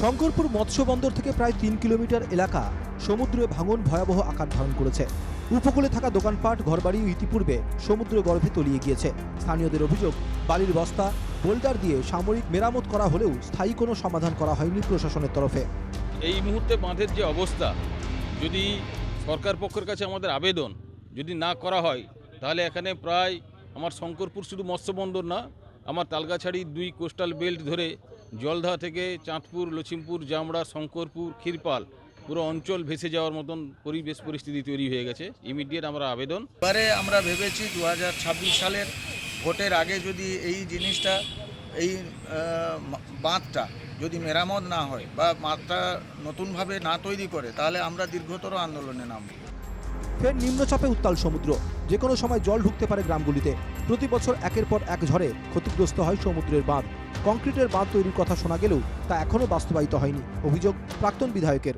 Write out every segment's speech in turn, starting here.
শঙ্করপুর মৎস্য বন্দর থেকে প্রায় তিন কিলোমিটার এলাকা সমুদ্রে ভাঙন ভয়াবহ আকার ধারণ করেছে। উপকূলে থাকা দোকানপাট, ঘরবাড়ি ইতিপূর্বে সমুদ্র গর্ভে তলিয়ে গিয়েছে। স্থানীয়দের অভিযোগ, বালির বস্তা, বোল্ডার দিয়ে সামরিক মেরামত করা হলেও স্থায়ী কোনো সমাধান করা হয়নি প্রশাসনের তরফে। এই মুহূর্তে বাঁধের যে অবস্থা, যদি সরকার পক্ষের কাছে আমাদের আবেদন যদি না করা হয়, তাহলে এখানে প্রায় আমার শঙ্করপুর শুধু মৎস্যবন্দর না, আমার তালগাছাড়ি দুই কোস্টাল বেল্ট ধরে জলধা থেকে চাঁদপুর লছিমপুর জামড়া, শঙ্করপুর, ক্ষীরপাল পুরো অঞ্চল ভেসে যাওয়ার মতন পরিবেশ পরিস্থিতি তৈরি হয়ে গেছে। ইমিডিয়েট আমরা আবেদন। এবারে আমরা ভেবেছি দু হাজার ছাব্বিশ সালের ভোটের আগে যদি এই জিনিসটা, এই বাঁধটা যদি মেরামত না হয় বা বাঁধটা নতুনভাবে না তৈরি করে, তাহলে আমরা দীর্ঘতর আন্দোলনে নামব। ফের নিম্নচাপে উত্তাল সমুদ্র। যে কোনো সময় জল ঢুকতে পারে গ্রামগুলিতে। প্রতি বছর একের পর এক ঝড়ে ক্ষতিগ্রস্ত হয় সমুদ্রের বাঁধ। কংক্রিটের বাঁধ তৈরির কথা শোনা গেলেও তা এখনও বাস্তবায়িত হয়নি, অভিযোগ প্রাক্তন বিধায়কের।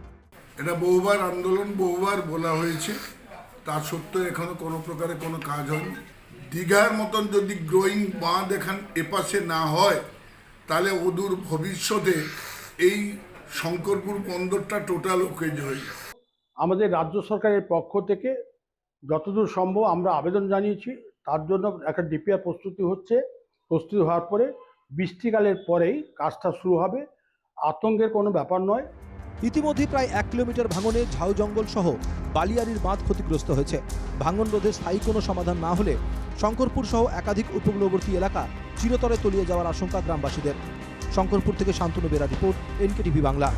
এটা বহুবার আন্দোলন, বহুবার বলা হয়েছে। তা সত্ত্বেও এখনও কোনো প্রকারে কোনো কাজ হয়নি। দীঘার মতন যদি গ্রোয়িং বাঁধ এখান এপাশে না হয়, তাহলে অদূর ভবিষ্যতে এই শঙ্করপুর বন্দরটা টোটাল ওকেজ হয়ে যাবে। আমাদের রাজ্য সরকারের পক্ষ থেকে যতদূর সম্ভব আমরা আবেদন জানিয়েছি, তার জন্য একটা ডিপিআর প্রস্তুতি হচ্ছে। প্রস্তুতি হওয়ার পরে বৃষ্টিকালের পরেই কাজটা শুরু হবে। আতঙ্কের কোনো ব্যাপার নয়। ইতিমধ্যে প্রায় এক কিলোমিটার ভাঙনে ঝাউ জঙ্গল সহ বালিয়ারির বাঁধ ক্ষতিগ্রস্ত হয়েছে। ভাঙন রোধে স্থায়ী কোনো সমাধান না হলে শঙ্করপুর সহ একাধিক উপকূলবর্তী এলাকা চিরতরে তলিয়ে যাওয়ার আশঙ্কা গ্রামবাসীদের। শঙ্করপুর থেকে শান্তনু বেরা রিপোর্ট, এনকেটিভি বাংলা।